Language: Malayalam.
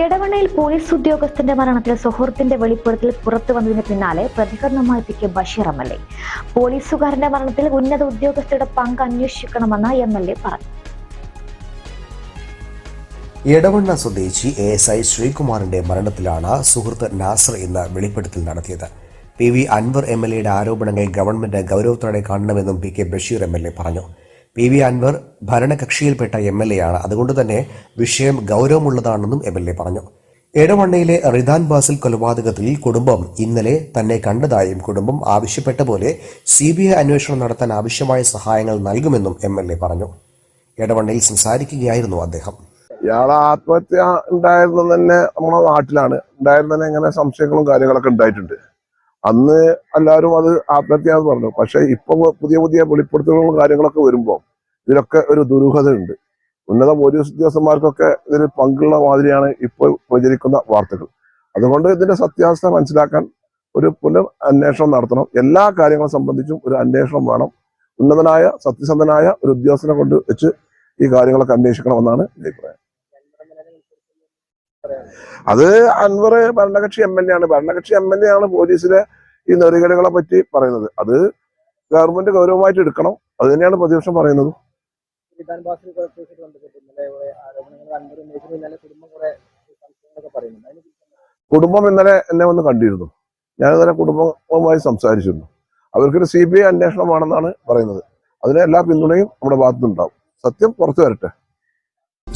എടവണ്ണയിൽ പോലീസ് ഉദ്യോഗസ്ഥന്റെ മരണത്തിൽ സുഹൃത്തിന്റെ വെളിപ്പെടുത്തൽ പുറത്തു വന്നതിന് പിന്നാലെ പ്രതികരണവുമായി K Basheer M L A. പോലീസുകാരന്റെ മരണത്തിൽ ഉന്നത ഉദ്യോഗസ്ഥരുടെ പങ്ക് അന്വേഷിക്കണമെന്ന് എം എൽ എ പറഞ്ഞു. എടവണ്ണ സ്വദേശി എ എസ് ഐ ശ്രീകുമാറിന്റെ മരണത്തിലാണ് സുഹൃത്ത് നാസർ ഇന്ന് വെളിപ്പെടുത്തൽ നടത്തിയത്. P V Anvar M L എയുടെ ആരോപണങ്ങൾ ഗവൺമെന്റ് ഗൗരവത്തോടെ കാണണമെന്നും P K Basheer M L A പറഞ്ഞു. പി വി അൻവർ ഭരണകക്ഷിയിൽപ്പെട്ട എം എൽ എ ആണ് അതുകൊണ്ട് തന്നെ വിഷയം ഗൗരവമുള്ളതാണെന്നും എം എൽ എ പറഞ്ഞു. എടവണ്ണയിലെ റിദാൻ ബാസിൽ കൊലപാതകത്തിൽ കുടുംബം ഇന്നലെ തന്നെ കണ്ടതായും കുടുംബം ആവശ്യപ്പെട്ട പോലെ സി ബി ഐ അന്വേഷണം നടത്താൻ ആവശ്യമായ സഹായങ്ങൾ നൽകുമെന്നും എം എൽ എ പറഞ്ഞു. എടവണ്ണയിൽ സംസാരിക്കുകയായിരുന്നു അദ്ദേഹം. ഇയാളെ ആത്മഹത്യ ഉണ്ടായിരുന്നത് തന്നെ നമ്മുടെ നാട്ടിലാണ്. ഉണ്ടായിരുന്നു തന്നെ ഇങ്ങനെ സംശയങ്ങളും കാര്യങ്ങളൊക്കെ ഉണ്ടായിട്ടുണ്ട്. അന്ന് എല്ലാവരും അത് ആത്മഹത്യ എന്ന് പറഞ്ഞു. പക്ഷെ ഇപ്പൊ പുതിയ പുതിയ വെളിപ്പെടുത്തലുകളും കാര്യങ്ങളൊക്കെ വരുമ്പോൾ ഇതിലൊക്കെ ഒരു ദുരൂഹതയുണ്ട്. ഉന്നത പോലീസ് ഉദ്യോഗസ്ഥന്മാർക്കൊക്കെ ഇതിൽ പങ്കുള്ള മാതിരിയാണ് ഇപ്പോൾ പ്രചരിക്കുന്ന വാർത്തകൾ. അതുകൊണ്ട് ഇതിന്റെ സത്യാവസ്ഥ മനസ്സിലാക്കാൻ ഒരു പുനർ അന്വേഷണം നടത്തണം. എല്ലാ കാര്യങ്ങളും സംബന്ധിച്ചും ഒരു അന്വേഷണം വേണം. ഉന്നതനായ സത്യസന്ധനായ ഒരു ഉദ്യോഗസ്ഥനെ കൊണ്ട് വെച്ച് ഈ കാര്യങ്ങളൊക്കെ അന്വേഷിക്കണമെന്നാണ് അഭിപ്രായം. അത് അൻവർ ഭരണകക്ഷി എം എൽ എ ആണ്. ഭരണകക്ഷി എം എൽ എ ആണ് പോലീസിലെ ഈ നെറികേടുകളെ പറ്റി പറയുന്നത്. അത് ഗവൺമെന്റ് ഗൗരവമായിട്ട് എടുക്കണം. അത് തന്നെയാണ് പ്രതിപക്ഷം പറയുന്നത്. കുടുംബം ഇന്നലെ എന്നെ വന്ന് കണ്ടിരുന്നു. ഞാൻ ഇന്നലെ കുടുംബവുമായി സംസാരിച്ചിരുന്നു. അവർക്കൊരു സി ബി ഐ അന്വേഷണമാണെന്നാണ് പറയുന്നത്. അതിന് എല്ലാ പിന്തുണയും നമ്മുടെ ഭാഗത്തുനിന്നുണ്ടാവും. സത്യം പുറത്തു വരട്ടെ.